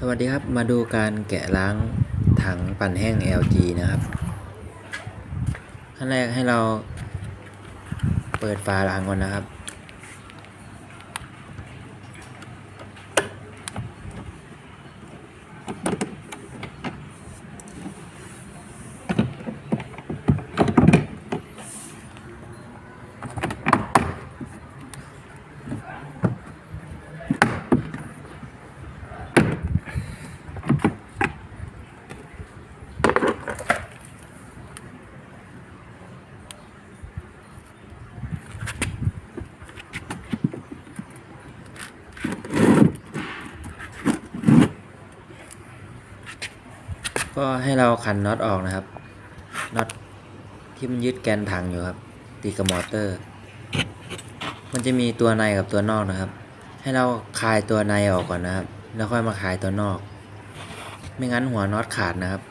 สวัสดีครับ มาดูการแกะล้างถังปั่นแห้ง LG นะครับ ขั้นแรกให้เราเปิดฝาล้างก่อนนะครับ ก็ให้เราขันน็อตออกนะครับน็อตที่มันยึดแกนถังอยู่ครับ ตีกับมอเตอร์ มันจะมีตัวในกับตัวนอกนะครับ ให้เราคลายตัวในออกก่อนนะครับ แล้วค่อยมาคลายตัวนอก ไม่งั้นหัวน็อตขาดนะครับ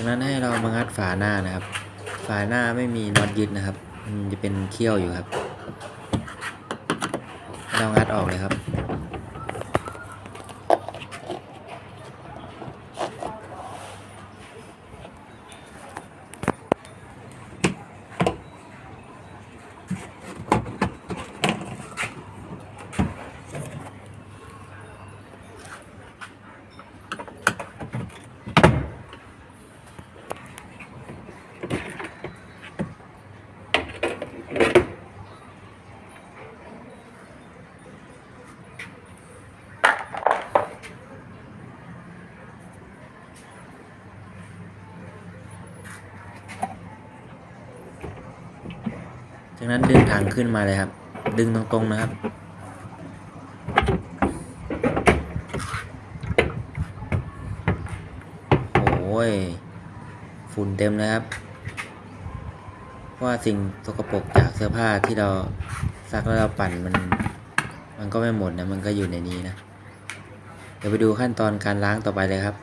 จากนั้นให้เรามางัดฝาหน้านะครับ ฝาหน้าไม่มีน็อตยึดนะครับ มันจะเป็นเขี้ยวอยู่ครับ เรางัดออกเลยครับ จากนั้นดึงถังขึ้นมาเลยครับ ดึงตรงๆนะครับ โอ้ย ฝุ่นเต็มเลยครับเพราะว่าสิ่งสกปรกจากเสื้อผ้าที่เราซักแล้วเราปั่นมัน มันก็ไม่หมดนะ มันก็อยู่ในนี้นะ เดี๋ยวไปดูขั้นตอนการล้างต่อไปเลยครับ